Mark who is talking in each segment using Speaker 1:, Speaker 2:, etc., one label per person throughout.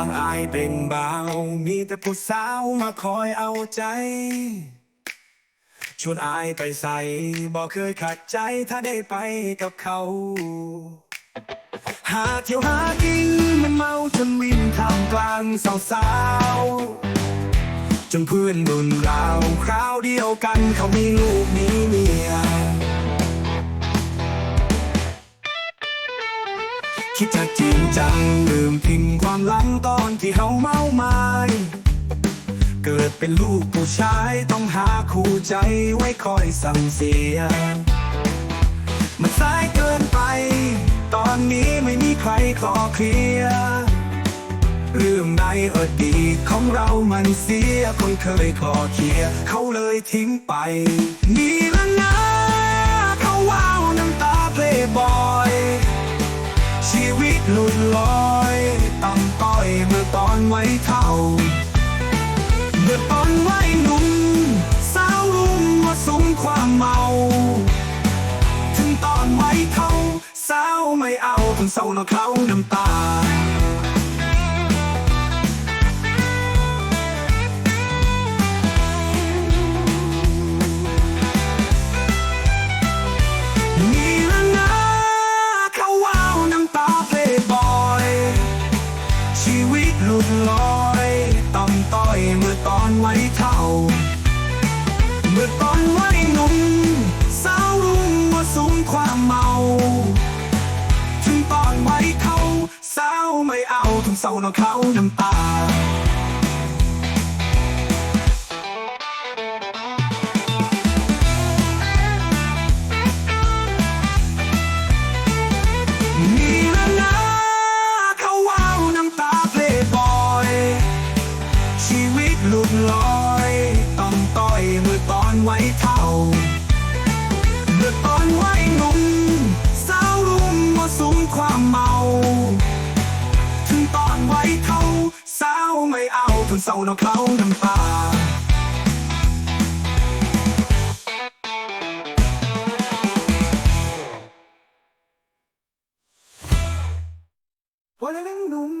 Speaker 1: บางอายเป็นเบามีแต่ผู้สาวมาคอยเอาใจ ชวนอายไปใส่บอกเคยขัดใจถ้าได้ไปกับเขา หาเที่ยวหากินมันเมาจนวินทำกลางสาวๆจนเพื่อนรุ่นราวคราวเดียวกันเขามีลูกมีเมี คิดจะจริงจังลืมทิ้งความหลังตอนที่เขาเมาไม้เกิดเป็นลูกผู้ชายต้องหาคู่ใจไว้คอยสั่งเสีย มันสายเกินไป ตอนนี้ไม่มีใครขอเคลียร์เรื่องในอดีตของเรามันเสียคนเคยขอเคลียร์เขาเลยทิ้งไป นี่ละนะ หลุดลอยต่ำต้อยเมื่อตอนไว้เท่า เมื่อตอนไว้หนุ่มสาวรุ่มว่าสมความเมา ถึงตอนไว้เท่า สาวไม่เอาถึงเศร้าเนาะเขาน้ำตา อยเมื่อตอนวัยเท่า เมื่อตอนวัยหนุ่มสาวรุ่งว่าสูงความเมา ถึงตอนวัยเขาสาวไม่เอาถึงเศร้าเนาะเขาน้ำตา ไว้เท่า เมื่อตอนไว้หนุ่มสาวรุ่มว่าสุมความเมา ถึงตอนไว้เท่า สาวไม่เอาทนเศร้านาะเขาน้ำตาวันนั้นหนุ่ม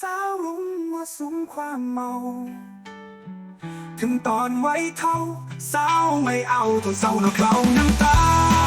Speaker 1: สาวรุ่งว่าสุมความเมา ถึงตอนไว้เท่า สาวไม่เอาทนเศร้าเนาะเขาน้ำตา